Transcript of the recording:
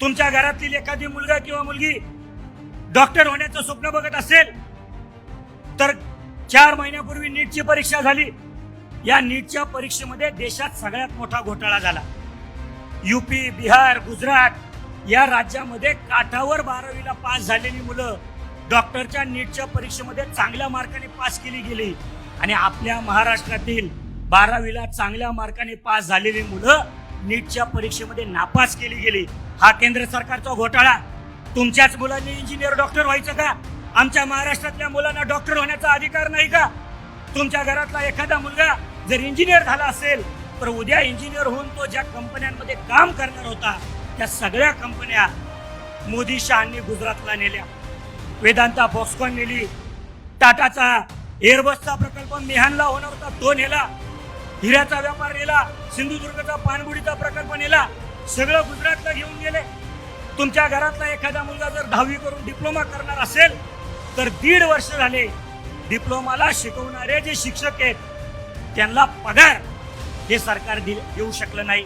तुमच्या घरातील एखादी मुलगा किंवा मुलगी डॉक्टर होण्याचं स्वप्न बघत असेल तर चार महिन्यापूर्वी नीटची परीक्षा झाली. या नीटच्या परीक्षेमध्ये देशात सगळ्यात मोठा घोटाळा झाला. युपी बिहार गुजरात या राज्यामध्ये काठावर बारावीला पास झालेली मुलं डॉक्टरच्या नीटच्या परीक्षेमध्ये चांगल्या मार्काने पास केली गेली. आणि आपल्या महाराष्ट्रातील बारावीला चांगल्या मार्काने पास झालेली मुलं नीटच्या परीक्षेमध्ये नापास केली गेली. हा केंद्र सरकारचा घोटाळा. तुमच्याच मुलांनी इंजिनियर डॉक्टर व्हायचं का? आमच्या महाराष्ट्रातल्या मुलांना डॉक्टर होण्याचा अधिकार नाही का? तुमच्या घरातला एखादा मुलगा जर इंजिनियर झाला असेल तर उद्या इंजिनियर होऊन तो ज्या कंपन्यांमध्ये काम करणार होता त्या सगळ्या कंपन्या मोदी शहांनी गुजरातला नेल्या. वेदांता बॉस्कॉन नेली. टाटाचा एअरबसचा प्रकल्प मिहानला होणार होता तो नेला. हिऱ्याचा व्यापार नेला सिंधुदुर्गचा पाणबुडीचा प्रकल्प नेला सगळं गुजरातला घेऊन गेले. तुमच्या घरातला एखादा मुलगा जर दहावी करून डिप्लोमा करणार असेल तर दीड वर्ष झाले डिप्लोमाला शिकवणारे जे शिक्षक आहेत त्यांना पगार हे सरकार दि- देऊ शकलं नाही.